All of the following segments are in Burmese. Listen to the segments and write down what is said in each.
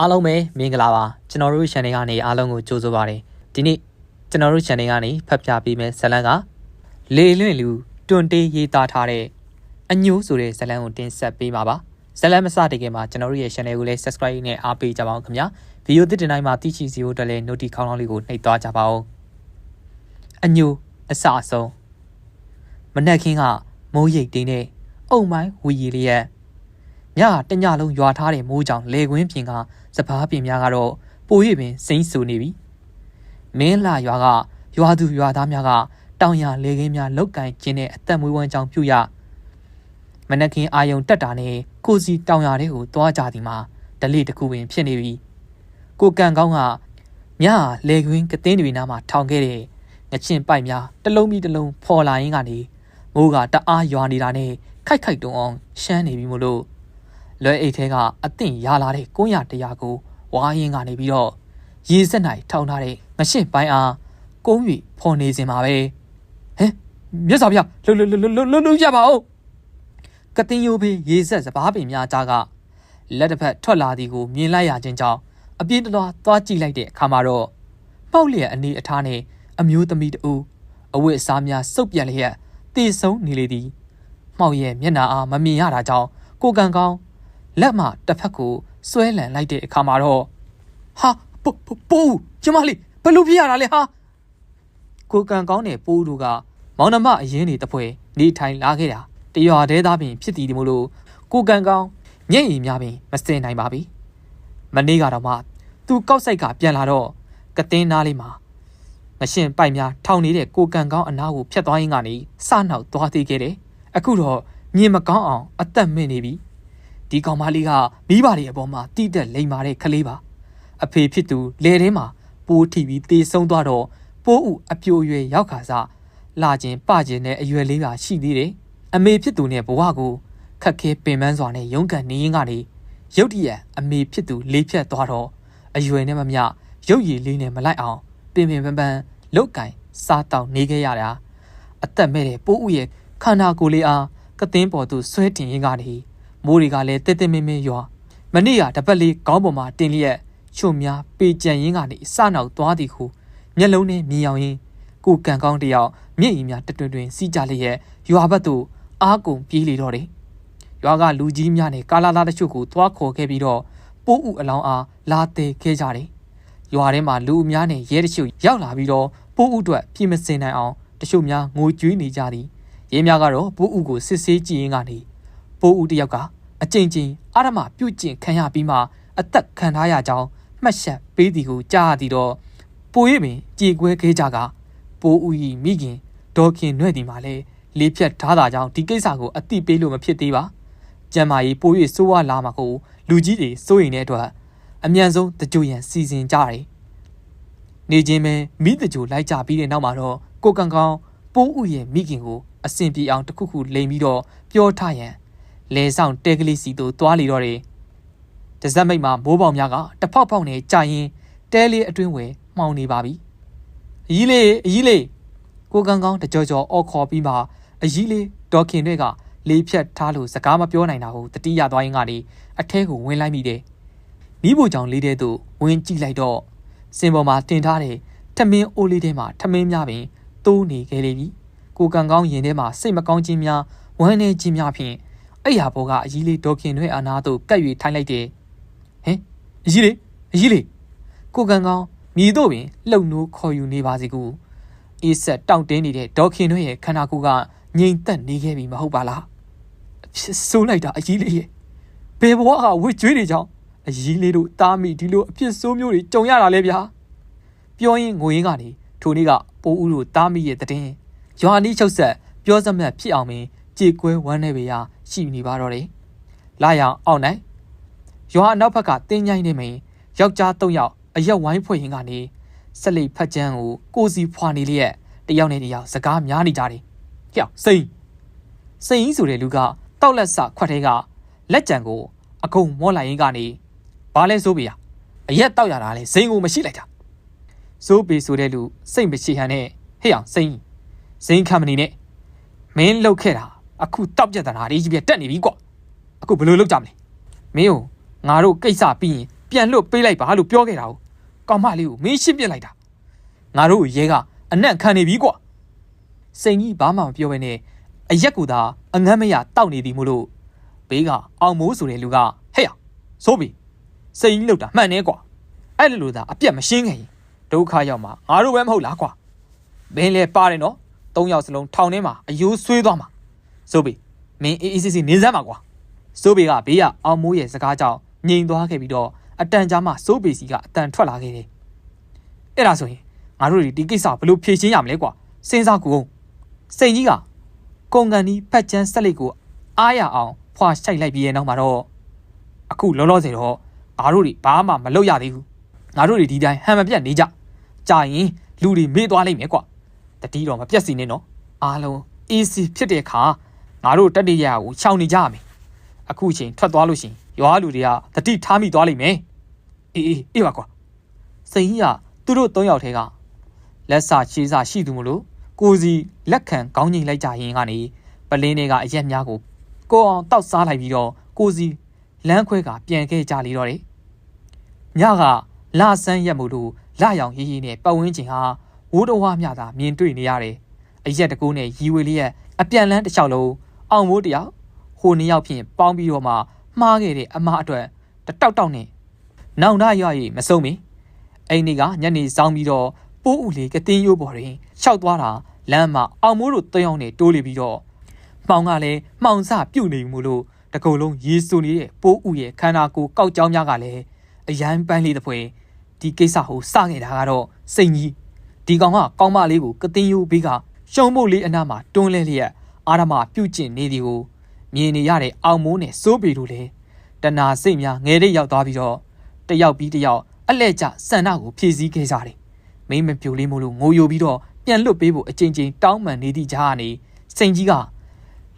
အားလုံးပဲမင်္ဂလာပါကျွန်တော်တို့ channel ကနေအားလုံးကိုကြိုဆိုပါရစေဒီနေ့ကျွန်တော်တို့ channel ကနေဖတ်ပြပေးမယ့်ဇာတ်လမ်းကလေလွင့်လူတွန်တေးရေးသားထားတဲ့အညိုးဆိုတဲ့ဇာတ်လမ်းကိုတင်ဆက်ပေးမှာပါဇာတ်လမ်းမစတဲ့ခင်မှာကျွန်တော်တို့ရဲ့ channel ကိုလည်း subscribe နဲ့အားပေးကြပါအောင်ခင်ဗျာဗီဒီယိုသစ်တင်တိုင်းမှာတိချီစီကိုတက်လဲ notification ခေါင်းလောင်းလေးကိုနှိပ်သွားကြပါဦးအညိုးအစအဆုံးမနက်ခင်းကမိုးရိပ်တင်းနဲ့အုံမိုင်းဝီရီလေးရဲ့ ညတညလုံးရွာထားတဲ့မိုးကြောင့်လေကွင်းပြင်ကစပားပြင်များကတော့ပို၍ပင်စိမ့်ဆူနေပြီမင်းလာရွာကရွာသူရွာသားများကတောင်ရလေခင်းများလောက်ကင်ခြင်းနဲ့အသက်မွေးဝမ်းကြောင်းပြုရမနက်ခင်းအာယုံတက်တာနဲ့ကိုစီတောင်ရတဲ့ကိုသွားကြသည်မှာဒလိတစ်ခုပင်ဖြစ်နေပြီကိုကန်ကောင်းကညလေကွင်းကတင်းတွေနားမှာထောင်ခဲ့တဲ့ငချင်းပိုက်များတစ်လုံးပြီးတစ်လုံးဖော်လာရင်းကနေမိုးကတအားရွာနေတာနဲ့ခိုက်ခိုက်တုံအောင်ရှမ်းနေပြီမို့လို့ လွယ်အိတ်ထဲကအသင့်ရလာတဲ့ကုန်းရတရားကိုဝါရင်ကနေပြီးတော့ရေစက်နိုင်ထောင်းထားတဲ့ငရှင်းပိုင်းအားကုန်း၍ဖော်နေစင်ပါပဲဟဲမြတ်စွာဘုရားလှလှလှလှလှလှကြပါဦးကတင်ယိုဖေးရေစက်စပားပင်များကြားကလက်တစ်ဖက်ထွက်လာသည်ကိုမြင်လိုက်ရခြင်းကြောင့်အပြင်းတလွားသွားကြည့်လိုက်တဲ့အခါမှာတော့ပေါက်လျက်အနေအထားနဲ့အမျိုးသမီးတဦးအဝတ်အစားများစုပ်ပြက်လျက်တည်ဆုံးနေလေသည်မှောက်ရဲ့မျက်နှာအားမမြင်ရတာကြောင့်ကိုကန်ကောင်း လက်မှတစ်ဖက်ကိုဆွဲလန်လိုက်တဲ့အခါမှာတော့ဟာပူပူကျမလေးဘလို့ဖြစ်ရတာလဲဟာကိုကန်ကောင်းနဲ့ပိုးတို့ကမောင်နှမအရင်နေတပွဲနေထိုင်လာခဲ့တာတရွာတဲသားပင်ဖြစ်တည်တယ်မို့လို့ကိုကန်ကောင်းညက်ရည်များပင်မစင်နိုင်ပါပြီမနေ့ကတော့မှသူကောက်ဆိုင်ကပြန်လာတော့ကတင်းနားလေးမှာငရှင်ပိုက်များထောင်နေတဲ့ကိုကန်ကောင်းအနားကိုဖျက်သွားရင်းကနေစနောက်သွားသေးခဲ့တယ်အခုတော့မြင်မကောင်းအောင်အသက်မင်းနေပြီ ဒီကောင်မလေးကမိဘတွေအပေါ်မှာတိတက်လိမ်မာတဲ့ကလေးပါအဖေဖြစ်သူလေထဲမှာပိုးထိပြီးသေဆုံးသွားတော့ပိုးဥအပြိုရွယ်ရောက်ခါစားလာခြင်းပခြင်းနဲ့အရွယ်လေးပါရှိသေးတယ်အမေဖြစ်သူနဲ့ဘဝကိုခက်ခဲပင်ပန်းစွာနဲ့ရုန်းကန်နေရင်းကနေရုတ်တရက်အမေဖြစ်သူလေးဖြတ်သွားတော့အရွယ်နဲ့မမျှရုပ်ရည်လေးနဲ့မလိုက်အောင်ပင်ပင်ပန်းပန်းလုတ်ကင်စားတောက်နေခဲ့ရတာအသက်မဲ့တဲ့ပိုးဥရဲ့ခန္ဓာကိုယ်လေးအားကသင်းပေါ်သို့ဆွဲတင်ရင်းကနေ မိုးတွေကလည်းတဲတဲမင်းမင်းရွာမနေ့ကတပတ်လေးခေါင်းပေါ်မှာတင်လျက်ချုံများပေကြံရင်းကနေစနောက်သွားသည်ဟုမျက်လုံးနဲ့မြင်အောင်ရင်ကိုကန်ကောင်းတယောက်မျက်ရည်များတတွင်တွင်စီးကြလျက်ရွာဘက်သို့အားကုန်ပြေးလေတော့တယ်ရွာကလူကြီးများနဲ့ကာလာလာတချို့ကိုသွားခေါ်ခဲ့ပြီးတော့ပိုးဥအလောင်းအားလာသေးခဲ့ကြတယ်ရွာထဲမှာလူအများနဲ့ရဲတချို့ရောက်လာပြီးတော့ပိုးဥအတွက်ပြင်မစင်နိုင်အောင်တချို့များငိုကြွေးနေကြသည်ရဲများကတော့ပိုးဥကိုစစ်ဆေးကြည့်ရင်းကနေ ပိုးဥတယောက်ကအကြိမ်ကြိမ်အာရမပြုတ်ကျင်ခံရပြီးမှအသက်ခံထားရကြောင်းမှတ်ချက်ပေးသည်ကိုကြားရသည်တော့ပိုရပင်ကြေကွဲခဲ့ကြကပိုးဥဤမိခင်ဒေါခင်နှဲ့ဒီမှာလဲလေးဖြတ်ထားတာကြောင့်ဒီကိစ္စကိုအတိပေးလို့မဖြစ်သေးပါကျမ်းမာရေးပိုး၍စိုးဝါလာမှာကိုလူကြီးတွေစိုးရင်တဲ့အတွက်အမြန်ဆုံးတကြိုရန်စီစဉ်ကြတယ်နေချင်းပဲမိတကြိုလိုက်ကြပြီးတဲ့နောက်မှာတော့ကိုကန်ကောင်ပိုးဥရဲ့မိခင်ကိုအစင်ပြေအောင်တခုခုလိန်ပြီးတော့ပြောထရန် လဲဆောင်တဲကလေးစီတို့သွားလေတော့တယ်။တစက်မိတ်မှာမိုးပေါင်များကတဖောက်ဖောက်နဲ့ကြာရင်တဲလေးအတွင်းဝယ်မှောင်နေပါပြီ။အကြီးလေးအကြီးလေးကိုကန်ကောင်းတကြောကြောအော်ခေါ်ပြီးမှအကြီးလေးဒေါခင်တွေကလေးဖြတ်ထားလို့စကားမပြောနိုင်တာကိုတတိယသွားရင်းကနေအထဲကိုဝင်လိုက်မိတယ်။မိဖို့ကြောင့်လေးတဲ့သူဝင်ကြည့်လိုက်တော့စင်ပေါ်မှာတင်ထားတဲ့ထမင်းအိုးလေးထဲမှာထမင်းများပင်တိုးနေခဲ့လေပြီ။ကိုကန်ကောင်းရင်ထဲမှာစိတ်မကောင်းခြင်းများဝမ်းနေခြင်းများဖြင့် အဲ့ရဘောကအကြီးလေးဒေါခင်တွေအာနာတို့ကပ်၍ထိုင်းလိုက်တယ်ဟင်အကြီးလေးအကြီးလေးကိုကန်ကောင်းမြည်တို့ပင်လှုပ်နိုးခေါ်ယူနေပါစီကူအေးဆက်တောင့်တင်းနေတဲ့ဒေါခင်တွေရဲ့ခန္ဓာကိုယ်ကငြိမ်သက်နေခဲ့ပြီမဟုတ်ပါလားဖြစ်ဆိုးလိုက်တာအကြီးလေးရဲ့ဘယ်ဘဝကဝစ်ကြွေးနေကြောင်းအကြီးလေးတို့တားမိဒီလိုအဖြစ်ဆိုးမျိုးတွေကြုံရတာလဲဗျာပြောရင်ငိုရင်းကနေထိုနေ့ကပိုးဦးတို့တားမိရဲ့တည်င်းရွာနီးချုပ်ဆက်ပြောစမှတ်ဖြစ်အောင်ပင်ကြေကွဲဝမ်းနေပေရာ ရှိနေပါတော့တယ်။လာရအောင်အောင်နိုင်ရွာအနောက်ဘက်ကတင်းញိုင်းနေမင်းယောက်ျား၃ယောက်အရက်ဝိုင်းဖွဲ့ရင်ကနေဆက်လိပ်ဖတ်ချမ်းကိုကိုစီဖွာနေလျက်တယောက်နဲ့တယောက်စကားများနေကြတယ်။ဟျောက်စိန်စိန်ကြီးဆိုတဲ့လူကတောက်လက်ဆခွက်ထဲကလက်ကြံကိုအကုန်မောလိုက်ရင်ကနေဘာလဲဆိုပေရအရက်တောက်ရတာလဲစိန်ကိုမရှိလိုက်တာစိုးပေဆိုတဲ့လူစိတ်မရှိဟန်နဲ့ဟဲ့အောင်စိန်စိန်ခံမနေနဲ့မင်းလှုပ်ခဲ့တာ အခုတောက်ပြက်တနာလေးကြီးပြတက်နေပြီကွာအခုဘယ်လိုလုပ်ကြမလဲမင်းကိုငါတို့ကိစ္စပြီးရင်ပြန်လွတ်ပေးလိုက်ပါလို့ပြောခဲ့တာကိုကောင်မလေးကိုမင်းရှင်းပြလိုက်တာငါတို့ရဲကအနံ့ခံနေပြီကွာစိန်ကြီးဘာမှမပြောဘဲနဲ့အရက်ကူသာအငမ်းမရတောက်နေသည်မို့လို့ဘေးကအောင်မိုးဆိုတဲ့လူကဟဲ့ရဆိုပြီစိန်ကြီးလောက်တာမှန်နေကွာအဲ့လိုလိုသာအပြက်မရှင်းခင်ဒုက္ခရောက်မှာငါတို့ပဲမဟုတ်လားကွာမင်းလည်းပါတယ်နော်သုံးယောက်စလုံးထောင်ထဲမှာအယိုးဆွေးသွားမှာ ဆိုပြီမင်းအေးအေးဆေးဆေးနေစမ်းပါကွာဆိုဘေကဘေးကအောင်မိုးရဲ့စကားကြောင့်ငြိမ်သွားခဲ့ပြီးတော့အတန်ကြားမှာစိုးပေစီကအတန်ထွက်လာခဲ့တယ်အဲ့ဒါဆိုရင်ငါတို့ဒီကိစ္စဘယ်လိုဖြေရှင်းရမလဲကွာစဉ်းစားကူအောင်စိန်ကြီးကကုန်ကန်ဒီဖက်ချမ်းဆက်လက်ကိုအားရအောင်ဖွာရှိုက်လိုက်ပြီးရဲ့နောက်မှာတော့အခုလောလောဆယ်တော့ငါတို့တွေဘာမှမလုပ်ရသေးဘူးငါတို့တွေဒီတိုင်းဟန်မပြတ်နေကြကြာရင်လူတွေမေ့သွားလိမ့်မယ်ကွာတတိတော့မပြတ်စီနဲ့နော်အားလုံး easy ဖြစ်တဲ့အခါ ငါတို့တက်တရကိုရှောင်နေကြရမယ်အခုချိန်ထွက်သွားလို့ရှိရင်ရွာလူတွေကတတိထားမိသွားလိမ့်မယ်အေးအေးအေးပါကွာစိန်ကြီးကသူတို့၃ယောက်ထဲကလက်စာချေးစာရှိသူမလို့ကိုစီလက်ခံခေါင်းငိမ့်လိုက်ကြရင်ကနေပလင်းတွေကအရက်များကိုကိုအောင်တောက်စားလိုက်ပြီးတော့ကိုစီလမ်းခွဲကပြန်ခဲ့ကြလေတော့တယ်ညကလာဆန်းရက်မှုလို့လာရောင်ရေးရေးနဲ့ပတ်ဝန်းကျင်ဟာဝိုးတော်ဝါမြတာမြင်တွေ့နေရတယ်အရက်တကူနဲ့ရီဝေလေးရဲ့အပြန်လန်းတစ်လျှောက်လုံး အောင်မိုးတယောက်ဟိုနှစ်ယောက်ဖြင့်ပေါင်းပြီးတော့မှမှားခဲ့တဲ့အမအတွက်တတောက်တောက်နဲ့နောင်တရရမစုံမီအိမ်ဒီကညနေဆောင်ပြီးတော့ပိုးဥလေးကတင်းရိုးပေါ်တွင်ရှောက်သွားတာလမ်းမှာအောင်မိုးတို့တယောက်နဲ့တိုးလေပြီးတော့မှောင်ကလည်းမှောင်စပြုတ်နေမှုလို့တကုံလုံးရေဆူနေတဲ့ပိုးဥရဲ့ခန္ဓာကိုယ်ကောက်ကြောင်းများကလည်းအရန်ပန်းလေးတစ်ဖွဲဒီကိစ္စကိုစခဲ့တာကတော့စိန်ကြီးဒီကောင်ကကောင်းမလေးကိုကတင်းရိုးဘေးကရှုံမို့လေးအနားမှာတွန်းလဲလျက် အာရမပြုတ်ကျင်နေသည်ကိုမြင်နေရတဲ့အောင်မိုးနဲ့စိုးပေတို့လည်းတနာစိတ်များငယ်တဲ့ရောက်သွားပြီးတော့တယောက်ပြီးတယောက်အလဲကျဆန္ဒကိုဖြည့်ဆည်းခဲ့ကြတယ်။မိမပြိုလေးမို့လို့ငိုယိုပြီးတော့ပြန်လွတ်ပေးဖို့အချိန်ချင်းတောင်းပန်နေသည့်ကြားကနေစိန်ကြီးက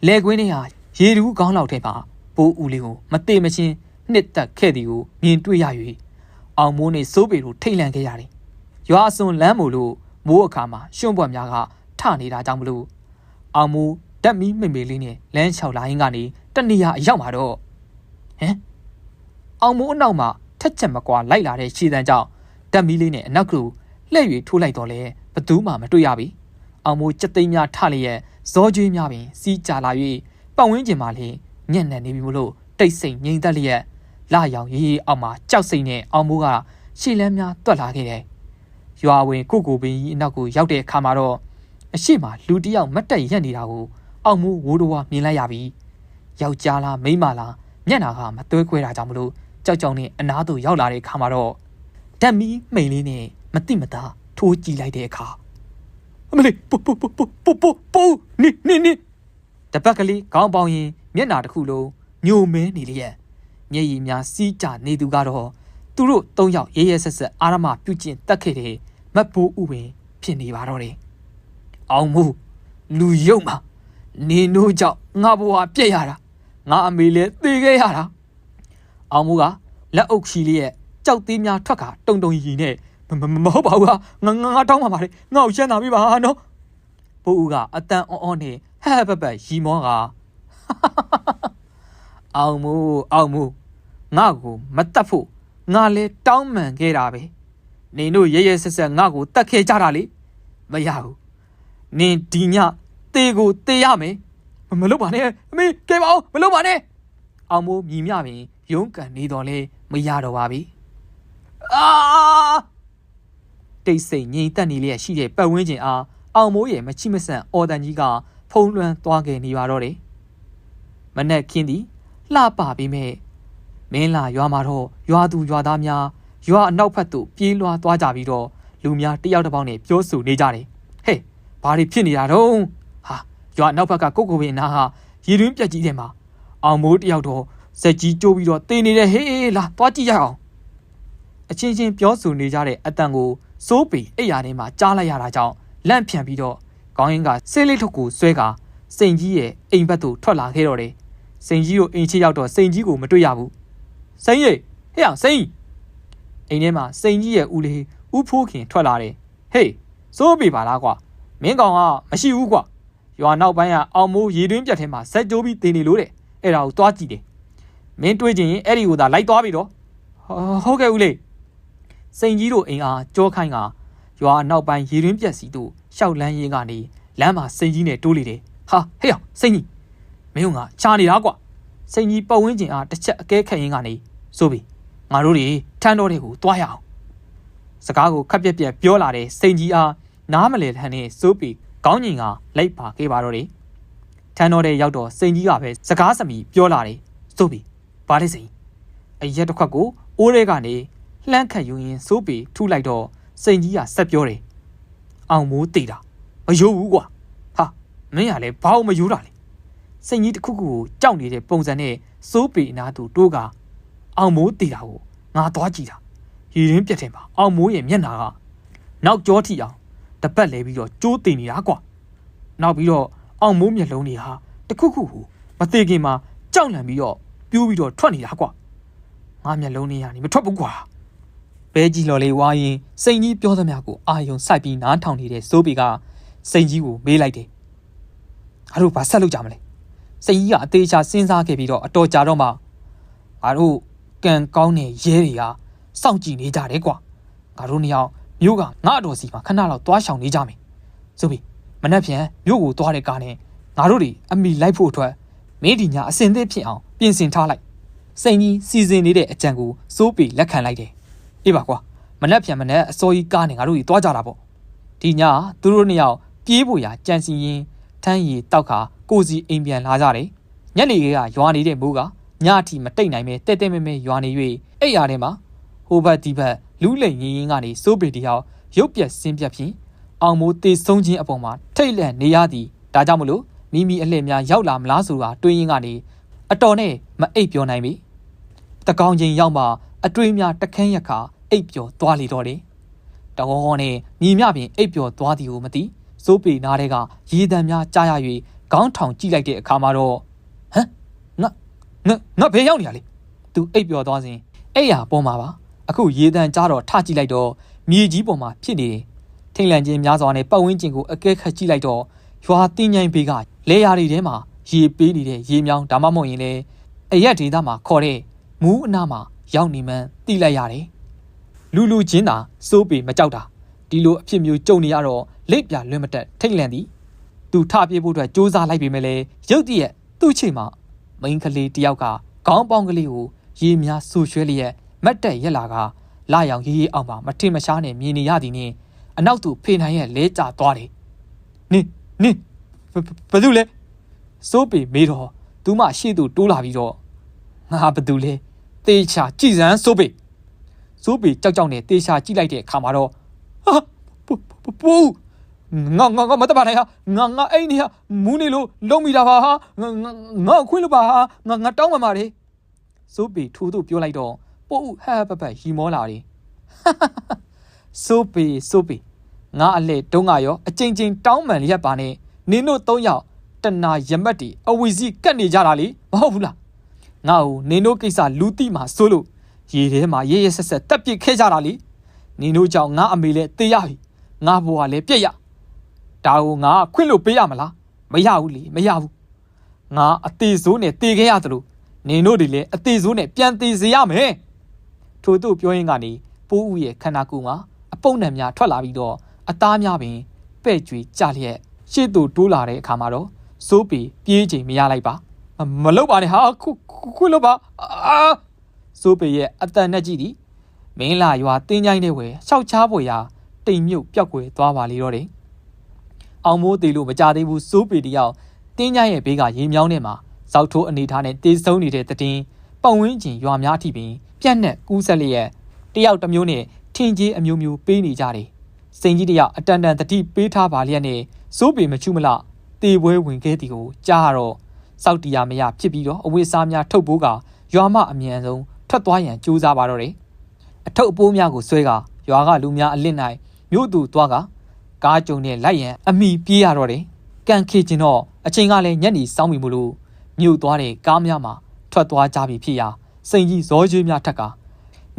လဲကွင်းထဲဟာရေတူးကောင်းလောက်ထဲမှာပိုးဦးလေးကိုမသေးမချင်းနှစ်သက်ခဲ့သည်ကိုမြင်တွေ့ရ၍အောင်မိုးနဲ့စိုးပေတို့ထိတ်လန့်ခဲ့ရတယ်။ရွာအစွန်လမ်းမို့လို့မိုးအခါမှာရှွန့်ပွက်များကထနေတာကြောင့်မလို့အောင်မိုး ဓာတ်မီးမိမေလေးနဲ့လမ်းလျှောက်လာရင်းကနေတနေရာအရောက်မှာတော့ဟမ်အောင်မိုးအနောက်မှာထက်ချက်မကွာလိုက်လာတဲ့ရှည်တန်းကြောင့်ဓာတ်မီးလေးနဲ့အနောက်ကလူလှည့်၍ထိုးလိုက်တော့လဲဘသူမှမတွေ့ရပြီအောင်မိုးစက်သိမ်းများထလျက်ဇောကျွေးများပင်စီးကြလာ၍ပတ်ဝန်းကျင်မှာလည်းညံ့နေပြီမလို့တိတ်ဆိတ်ငြိမ်သက်လျက်လာရောင်ရေးအောက်မှာကြောက်စိမ့်နဲ့အောင်မိုးကရှေ့လမ်းများတွက်လာခဲ့တယ်ရွာဝင်ကုကိုပင်ကြီးအနောက်ကိုရောက်တဲ့အခါမှာတော့အရှိမလူတယောက်မတ်တက်ရက်နေတာကို အောင်မိုးဝိုးတော်မြင်လိုက်ရပြီယောက်ျားလားမိန်းမလားမျက်နာကမသွဲခွဲတာကြောင့်မလို့ကြောက်ကြောက်နဲ့အနားသို့ရောက်လာတဲ့အခါမှာတော့ဓာတ်မီမိန်လေးနဲ့မတိမသားထိုးကြည့်လိုက်တဲ့အခါအမလေးပူပူပူပူပူပူပူနိနိနိတပတ်ကလေးခေါင်းပေါင်းရင်မျက်နာတစ်ခုလုံးညိုမဲနေလျက်မျက်ရည်များစီးကြနေသူကတော့သူတို့သုံးယောက်ရဲရဲဆက်ဆက်အာရမပြုတ်ကျင်တက်ခဲ့တဲ့မတ်ပိုးဥပင်ဖြစ်နေပါတော့တယ်အောင်မှုလူယုံမှာ နင်တို့ကြောင့်ငါဘဝပြက်ရတာငါအမေလည်းသေခဲ့ရတာအောင်မူကလက်အုပ်ခီလေးရဲ့ကြောက်သေးများထွက်ကတုံတုံရီနဲ့မမမဟုတ်ပါဘူးဟာငါငါငါတောင်းပါပါလေငါ့ကိုရှင်းတာပြပါနော်ပိုးဦးကအတန်အော်အော်နဲ့ဟဲ့ဟဲ့ပက်ပက်ရီမောကအောင်မူအောင်မူငါ့ကိုမတတ်ဖို့ငါလဲတောင်းမှန်ခဲ့တာပဲနင်တို့ရဲရဲဆက်ဆက်ငါ့ကိုတတ်ခဲ့ကြတာလေမရဘူးနင်ဒီည တေကိုတေရမယ်မလုပ်ပါနဲ့အမေကဲပါအောင်မလုပ်ပါနဲ့အောင်မိုးမြည်မြပင်ရုန်းကန်နေတော်လဲမရတော့ပါပြီအာတိတ်ဆိတ်ငြိမ်သက်နေလျက်ရှိတဲ့ပတ်ဝန်းကျင်အားအောင်မိုးရဲ့မချိမဆန့်အော်တန်ကြီးကဖုံးလွှမ်းသွားခဲ့နေပါတော့တယ်မနက်ခင်းသည်လှပပြီးမဲ့မင်းလာရွာမှာတော့ရွာသူရွာသားများရွာအနောက်ဘက်သို့ပြေးလွှားသွားကြပြီးတော့လူများတယောက်တစ်ပေါက်နဲ့ပြောဆိုနေကြတယ်ဟဲ့ဘာတွေဖြစ်နေတာတော့ဟာ ရွာနောက်ဘက်ကကိုကိုပင်နာဟာရေတွင်းပြက်ကြီးတယ်မှာအောင်မိုးတယောက်တော့ဇက်ကြီးကျိုးပြီးတော့တင်းနေတဲ့ဟေးလာသွားကြည့်ရအောင်အချင်းချင်းပြောဆိုနေကြတဲ့အတန်ကိုစိုးပေအိယာထဲမှာကြားလိုက်ရတာကြောင့်လန့်ဖြန့်ပြီးတော့ခေါင်းရင်းကဆေးလေးထုတ်ကိုဆွဲကစိန်ကြီးရဲ့အိမ်ဘက်သို့ထွက်လာခဲ့တော့တယ်စိန်ကြီးကိုအိမ်ချစ်ရောက်တော့စိန်ကြီးကိုမတွေ့ရဘူးစိန်ရဲ့ဟဲ့အောင်စိန်အိမ်ထဲမှာစိန်ကြီးရဲ့ဦးလေးဦးဖိုးခင်ထွက်လာတယ်ဟေးစိုးပေပါလားကွာမင်းကောင်ကမရှိဘူးကွာ ရွာနောက်ပိုင်းကအောင်မိုးရေတွင်းပြတ်ထဲမှာဇက်ကြိုးပြီးတင်နေလို့တဲ့အဲ့ဒါကိုသွားကြည့်တယ်မင်းတွေးကြည့်ရင်အဲ့ဒီကိုသာလိုက်သွားပြီတော့ဟဟုတ်ကဲ့ဦးလေးစိန်ကြီးတို့အိမ်အားကြောခိုင်းကရွာနောက်ပိုင်းရေရင်းပြက်စီတို့ရှောက်လန်းရင်းကနေလမ်းမှာစိန်ကြီးနဲ့တိုးလေတယ်ဟာဟဲ့အောင်စိန်ကြီးမင်းကချာနေတာကွာစိန်ကြီးပတ်ဝန်းကျင်အားတစ်ချက်အကဲခတ်ရင်းကနေဆိုပြီငါတို့တွေထန်းတော်တွေကိုတွားရအောင်စကားကိုခက်ပြက်ပြက်ပြောလာတဲ့စိန်ကြီးအားနားမလဲထန်းနဲ့စိုးပြီး ကောင်းညင်ကလိုက်ပါခဲ့ပါတော့တယ်ထန်းတော်တဲ့ရောက်တော့စိန်ကြီးကပဲစကားစမီပြောလာတယ်စိုးပြီးဘာလဲစိန်အရက်တစ်ခွက်ကိုအိုးထဲကနေလှမ်းခတ်ယူရင်စိုးပြီးထုလိုက်တော့စိန်ကြီးကဆက်ပြောတယ်အောင်မိုးတေတာမယိုးဘူးကွာဟာမင်းကလည်းဘာလို့မယိုးတာလဲစိန်ကြီးတစ်ခုခုကိုကြောက်နေတဲ့ပုံစံနဲ့စိုးပေအနာသူတိုးကအောင်မိုးတေတာကိုငါသွားကြည့်တာရည်ရင်းပြက်တယ်ပါအောင်မိုးရဲ့မျက်နှာကနောက်ကျောထိအောင် တပတ်လဲပြီးတော့ကျိုးတင်နေတာကွာနောက်ပြီးတော့အောင်မိုးမျက်လုံးတွေဟာတခုခုကိုမသေးခင်မှာကြောက်လန့်ပြီးတော့ပြိုးပြီးတော့ထွက်နေတာကွာငါမျက်လုံးတွေကနေမထွက်ဘူးကွာဘဲကြီးလော်လေးဝါရင်စိန်ကြီးပြောသမျှကိုအာယုံစိုက်ပြီးနားထောင်နေတဲ့စိုးပေကစိန်ကြီးကိုမေးလိုက်တယ်အားတို့ဘာဆက်လုပ်ကြမလဲစိန်ကြီးကအသေးချာစဉ်းစားခဲ့ပြီးတော့အတော်ကြာတော့မှအားတို့ကံကောင်းတဲ့ရဲတွေကစောင့်ကြည့်နေကြတယ်ကွာငါတို့နှစ်ယောက် မြို့ကငါအတော်စီမှာခဏလောက်သွားရှောင်နေကြမယ်ဆိုပြီးမနှက်ပြန်မြို့ကိုသွားတဲ့ကားနဲ့ငါတို့တွေအမိလိုက်ဖို့အတွက်မင်းဒီညာအစင်သစ်ဖြစ်အောင်ပြင်ဆင်ထားလိုက်စိန်ကြီးစီစဉ်နေတဲ့အကြံကိုစိုးပေလက်ခံလိုက်တယ်အေးပါကွာမနှက်ပြန်မနှက်အစောကြီးကားနဲ့ငါတို့ကြီးသွားကြတာပေါ့ဒီညသူတို့နှစ်ယောက်ပြေးဖို့ရာကြံစီရင်ထမ်းရည်တောက်ခါကိုစီအိမ်ပြန်လာကြတယ်ညနေကရွာနေတဲ့မိုးကညအထိမတိတ်နိုင်ပဲတဲတဲမဲမဲရွာနေ၍အဲ့ရထဲမှာဟိုဘက်ဒီဘက် လူးလိန်ရင်းရင်းကနေစိုးပေတယောက်ရုပ်ပြက်ဆင်းပြက်ဖြင့်အောင်မိုးတေဆုံးခြင်းအပေါ်မှာထိတ်လန့်နေရသည်ဒါကြောင့်မလို့မိမိအလှည့်များရောက်လာမလားဆိုတာတွေးရင်းကနေအတော်နဲ့မအိပ်ပြောနိုင်ပြီတကောင်ချင်းရောက်မှအတွေးများတခန်းရက်ခါအိပ်ပျော်သွားလေတော့တယ်တကောဟောနဲ့ညီမြပြင်အိပ်ပျော်သွားသည်ကိုမသိစိုးပေနားတဲ့ကရေတံများကြားရ၍ခေါင်းထောင်ကြည့်လိုက်တဲ့အခါမှာတော့ဟမ်ငါငါငါဘယ်ရောက်နေရလဲသူအိပ်ပျော်သွားစဉ်အဲ့ရပေါ်မှာပါ အခုရေတံကြားတော့ထကြည့်လိုက်တော့မြေကြီးပေါ်မှာဖြစ်နေတယ်ထိန်လန့်ခြင်းများစွာနဲ့ပတ်ဝန်းကျင်ကိုအကဲခတ်ကြည့်လိုက်တော့ရွာတင်းញိုင်းဘေးကလေယာတွေထဲမှာရေပေးနေတဲ့ရေမြောင်းဒါမှမဟုတ်ရင်လည်းအရက်ဒေသမှာခေါ်တဲ့မူးအနာမှာရောက်နေမှန်းသိလိုက်ရတယ်လူလူချင်းသာစိုးပေမကြောက်တာဒီလိုအဖြစ်မျိုးကြုံနေရတော့လက်ပြလွတ်မတက်ထိတ်လန့်သည်သူထပြေးဖို့အတွက်စူးစမ်းလိုက်ပေမဲ့လည်းရုတ်တရက်သူ့ချိန်မှာမိန်းကလေးတယောက်ကခေါင်းပေါင်းကလေးကိုရေများဆူရွှဲလျက် မတ်တက်ရက်လာကလာရောင်ရေးရေးအောင်ပါမထင်မရှားနဲ့မြင်နေရသည်နှင့်အနောက်သူဖေနိုင်ရဲ့လဲကျသွားတယ်နင်းနင်းဘယ်သူလဲစိုးပေမေးတော့သူမှရှေ့သူတိုးလာပြီးတော့ငါဘယ်သူလဲတေချာကြည်စမ်းစိုးပေစိုးပေကြောက်ကြောက်နဲ့တေချာကြည့်လိုက်တဲ့အခါမှာတော့ဟာပူငါငါငါမတပါနဲ့ဟာငါငါအိနေဟာမူးနေလို့လုံးမိတာပါဟာငါငါခွင့်လို့ပါဟာငါငါတောင်းမှမှာလေစိုးပေထိုးသူပြောလိုက်တော့ ပို့ဟဲပပရီမောလာတယ်စိုးပေစိုးပေငါအလှတုံးကရောအချိန်ချင်းတောင်းမှန်လျက်ပါနဲ့နင်းတို့သုံးယောက်တနာရမက်တီအဝီစီကတ်နေကြတာလေမဟုတ်ဘူးလားငါ့ကိုနင်းတို့ကိစ္စလူတိမှာစိုးလို့ရေထဲမှာရေရဆက်ဆက်တက်ပစ်ခဲ့ကြတာလေနင်းတို့ကြောင့်ငါအမေလည်းတေးရပြီငါဘဝလည်းပြက်ရဒါကိုငါခွင့်လို့ပေးရမလားမရဘူးလေမရဘူးငါအသေးစိုးနဲ့တေခဲ့ရသလိုနင်တို့တွေလည်းအသေးစိုးနဲ့ပြန်သေးစေရမယ် ထို့သူပြောရင်းကနေပိုးဦးရဲ့ခန္ဓာကိုယ်မှာအပုပ်နှံများထွက်လာပြီးတော့အသားများပင်ပဲ့ကြွေကြလျက်ရှေ့သို့တိုးလာတဲ့အခါမှာတော့စိုးပီပြေးချိန်မရလိုက်ပါမလုပ်ပါနဲ့ဟာခုခုလုပ်ပါအာစိုးပီရဲ့အတန်နဲ့ကြည့်သည်မင်းလာရွာတင်းချိုင်းတဲ့ဝယ်ရှောက်ချားပွေရာတိမ်မြုပ်ပြောက်ွယ်သွားပါလေတော့တယ်အောင်မိုးသေးလို့မကြသေးဘူးစိုးပီတယောက်တင်းချိုင်းရဲ့ဘေးကရေမြောင်းထဲမှာဇောက်ထိုးအနေထားနဲ့တေးဆုံးနေတဲ့တည်င်း ပတ်ဝန်းကျင်ရွာများအထိပင်ပြက်နဲ့ကူးဆက်လျက်တယောက်တစ်မျိုးနဲ့ထင်ကြီးအမျိုးမျိုးပေးနေကြတယ်စိန်ကြီးတယောက်အတန်တန်တတိပေးထားပါလျက်နဲ့စိုးပေမချူမလတေပွဲဝင်ခဲ့သည်ကိုကြားတော့စောက်တီယာမရဖြစ်ပြီးတော့အဝိစားများထုတ်ပိုးကရွာမအမြန်ဆုံးထွက်သွားရန်ကြိုးစားပါတော့တယ်အထုပ်အပိုးများကိုဆွဲကရွာကလူများအလစ်နိုင်မြို့သူသွားကကားကြုံနဲ့လိုက်ရန်အမိပြေးရတော့တယ်ကန်ခေကျင်တော့အချိန်ကလည်းညက်နေစောင်းမိမလို့မြို့သွားတဲ့ကားများမှာ ထွက်သွားကြပြီဖြစ်ရာစိန်ကြီးဇောကျွေးများထက်က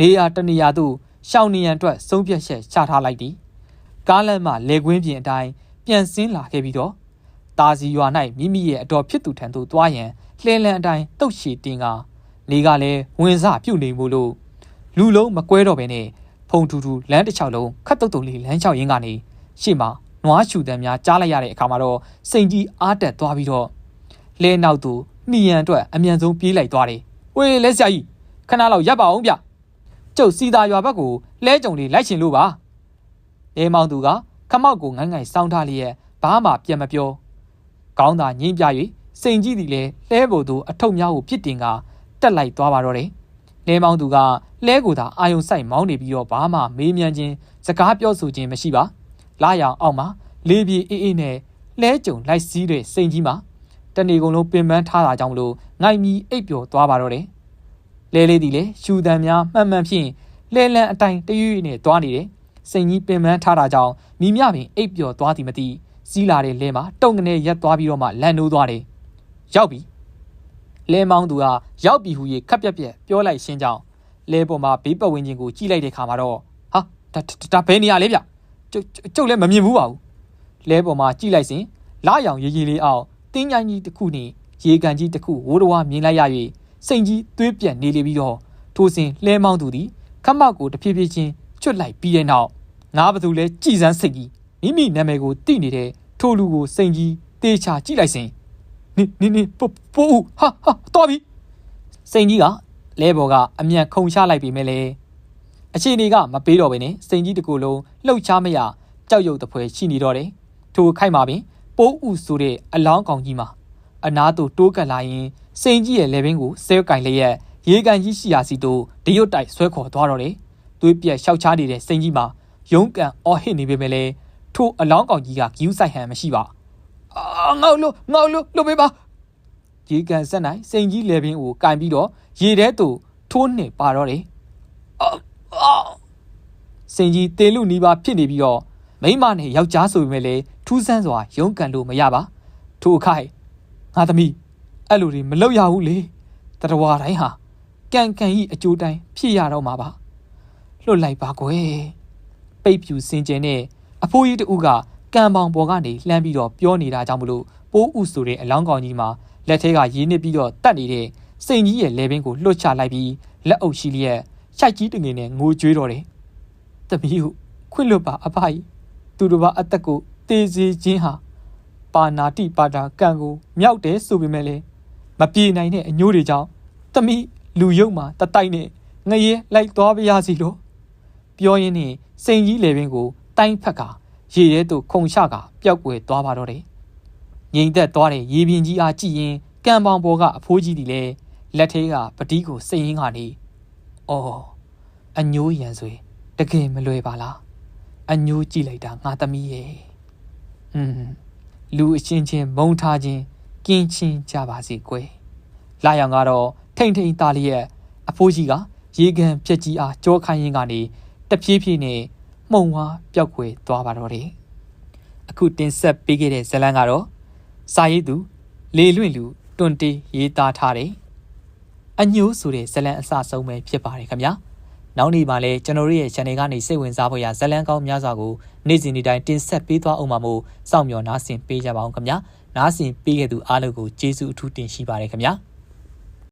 နေရာတနေရာသို့ရှောင်းနေရန်အတွက်ဆုံးဖြတ်ချက်ချထားလိုက်သည်ကားလမ်းမှလေကွင်းပြင်အတိုင်းပြန်ဆင်းလာခဲ့ပြီးတော့တာစီရွာ၌မိမိရဲ့အတော်ဖြစ်သူထံသို့သွားရန်လှဲလန်းအတိုင်းတုတ်ရှည်တင်ကာနေကလည်းဝင်စပြုတ်နေမှုလို့လလူလုံးမကွဲတော့ဘဲနဲ့ဖုံထူထူလမ်းတစ်ချောင်းလုံးခတ်တုတ်တုတ်လေးလမ်းလျှောက်ရင်းကနေရှေ့မှာနွားရှူတံများကြားလိုက်ရတဲ့အခါမှာတော့စိန်ကြီးအားတက်သွားပြီးတော့လဲနောက်သူ နှီးရန်အတွက်အမြန်ဆုံးပြေးလိုက်သွားတယ်။ဝေးလဲဆရာကြီးခဏလောက်ရပ်ပါအောင်ဗျ။ကျုပ်စီသာရွာဘက်ကိုလဲကြုံလေးလိုက်ရှင်လို့ပါ။လဲမောင်သူကခမောက်ကိုငန်းငိုင်စောင်းထားလျက်ဘာမှပြန်မပြော။ကောင်းသာငိမ့်ပြ၍စိန်ကြီးသည်လည်းလဲဖို့သူအထုပ်များကိုပြစ်တင်ကတက်လိုက်သွားပါတော့တယ်။လဲမောင်သူကလဲကိုသာအာယုံဆိုင်မောင်းနေပြီးတော့ဘာမှမေးမြန်းခြင်းစကားပြောဆိုခြင်းမရှိပါ။လာရအောင်အောက်မှာလေးပြေအေးအေးနဲ့လဲကြုံလိုက်စည်းတဲ့စိန်ကြီးမှာ တဏီကုံလုံးပင်ပန်းထားတာကြောင့်မလို့ငိုင်မီအိပ်ပျော်သွားပါတော့တယ်။လဲလေးသည်လည်းရှူတံများမှန်မှန်ဖြင့်လဲလန်းအတိုင်းတရွေ့နဲ့သွားနေတယ်။စိန်ကြီးပင်ပန်းထားတာကြောင့်မိမြပင်အိပ်ပျော်သွားသည်မသိစီးလာတဲ့လဲမှာတုံကနေရက်သွားပြီးတော့မှလန်နိုးသွားတယ်။ရောက်ပြီ။လဲမောင်းသူကရောက်ပြီဟူ၍ခက်ပြက်ပြက်ပြောလိုက်ရှင်းကြောင်းလဲပေါ်မှာဘေးပတ်ဝန်းကျင်ကိုကြည့်လိုက်တဲ့ခါမှာတော့ဟာဒါဒါဘယ်နေရာလဲဗျ။ကျုပ်ကျုပ်လည်းမမြင်ဘူးပါဘူး။လဲပေါ်မှာကြည့်လိုက်စဉ်လာရောင်ရေကြီးလေးအောင် တင်းញိုင်းကြီးတစ်ခုနှင့်ရေကန်ကြီးတစ်ခုဝိုးတော်ဝါမြင်လိုက်ရ၍စိန်ကြီးသွေးပြက်နေလေပြီးတော့ထိုစဉ်လဲမောင်းသူသည်ခမောက်ကိုတဖြည်းဖြည်းချင်းချွတ်လိုက်ပြီးတဲ့နောက်ငါဘသူလဲကြည်စမ်းစိတ်ကြီးမိမိနာမည်ကိုတိနေတဲ့ထိုလူကိုစိန်ကြီးတေချာကြည့်လိုက်စဉ်နိနိနိပို့ပို့ဟာဟာတော်ပြီစိန်ကြီးကလဲဘော်ကအမြန်ခုံချလိုက်ပြီမဲ့လေအခြေအနေကမပေးတော့ဘဲနဲ့စိန်ကြီးတကူလုံးလှုပ်ရှားမရကြောက်ရွံ့တပွဲရှိနေတော့တယ်ထိုခိုက်မှာပင် ပိုးဥဆိုတဲ့အလောင်းကောင်ကြီးမှာအနာတို့တိုးကပ်လာရင်စိန်ကြီးရဲ့လေဘင်းကိုဆဲကင်လျက်ရေကန်ကြီးရှိရာစီတို့တရုတ်တိုက်ဆွဲခေါ်သွားတော့တယ်သွေးပြက်ရှောက်ချားနေတဲ့စိန်ကြီးမှာရုံးကန်အော်ဟစ်နေပေမဲ့လည်းထိုအလောင်းကောင်ကြီးကဂယူးဆိုင်ဟန်မရှိပါအာငေါလို့ငေါလို့လို့ပေးပါရေကန်ဆက်နိုင်စိန်ကြီးလေဘင်းကိုကင်ပြီးတော့ရေထဲသို့ထိုးနှင်ပါတော့တယ်အာအာစိန်ကြီးတင်လူနီးပါဖြစ်နေပြီးတော့ မိမနဲ့ယောက်ျားဆိုပေမဲ့လည်းထူးဆန်းစွာရုန်းကန်လို့မရပါထိုအခိုက်ငါသမီးအဲ့လိုတွေမလုပ်ရဘူးလေတတဝါတိုင်းဟာကန်ကန်ဤအကျိုးတိုင်းဖြစ်ရတော့မှာပါလွတ်လိုက်ပါကွယ်ပိတ်ဖြူစင်ကြယ်နဲ့အဖိုးကြီးတူကကံပေါင်ပေါ်ကနေလှမ်းပြီးတော့ပြောနေတာကြောင့်မလို့ပိုးဥဆိုတဲ့အလောင်းကောင်ကြီးမှာလက်ထဲကရေးနစ်ပြီးတော့တတ်နေတဲ့စိန်ကြီးရဲ့လေဘင်းကိုလွှတ်ချလိုက်ပြီးလက်အုပ်ရှိလျက်ရှိုက်ကြီးတငယ်နဲ့ငိုကြွေးတော့တယ်တမီးကိုခွင့်လွတ်ပါအဖကြီး သူတို့ဘာအသက်ကိုတေးစေခြင်းဟာပါနာတိပါတာကံကိုမြောက်တယ်ဆိုပေမဲ့လည်းမပြေနိုင်တဲ့အညိုးတွေကြောင့်တမိလူယုံမှာတတိုက်နဲ့ငရဲလိုက်သွားပါရစီလို့ပြောရင်းနဲ့စိန်ကြီးလေပင်ကိုတိုင်းဖက်ကရေရဲသို့ခုံချကပျောက်ကွယ်သွားပါတော့တယ်ငိမ့်သက်သွားတဲ့ရေပြင်ကြီးအားကြည့်ရင်ကံပေါင်ပေါ်ကအဖိုးကြီးဒီလေလက်သေးကပတိကိုစိတ်ရင်းကနေအော်အညိုးရံဆွေတကယ်မလွယ်ပါလား အညိုးကြည့်လိုက်တာငါသမီးရဲ့ဟွန်းလူအချင်းချင်းမုံထားခြင်းကင်းချင်းကြပါစေကွယ်လာရောင်ကတော့ထိမ့်ထိမ့်သားလျက်အဖိုးကြီးကရေကန်ပြက်ကြီးအားကြောခိုင်းရင်းကနေတဖြည်းဖြည်းနဲ့မှုံဝါပျောက်ကွယ်သွားပါတော့တယ်အခုတင်ဆက်ပေးခဲ့တဲ့ဇာတ်လမ်းကတော့စာရေးသူ လေလွင့်လူတွန်တေးရေးသားထားတယ်အညိုးဆိုတဲ့ဇာတ်လမ်းအစဆုံးပဲဖြစ်ပါတယ်ခင်ဗျာ နောက်နေ့မှာလည်းကျွန်တော်တို့ရဲ့ channel ကနေစိတ်ဝင်စားဖို့ရဇလန်းကောင်းများစွာကိုနေ့စဉ်နေ့တိုင်းတင်ဆက်ပေးသွားအောင်ပါမို့စောင့်မျှော်နားဆင်ပေးကြပါအောင်ခင်ဗျာနားဆင်ပေးခဲ့သူအားလုံးကိုကျေးဇူးအထူးတင်ရှိပါတယ်ခင်ဗျာ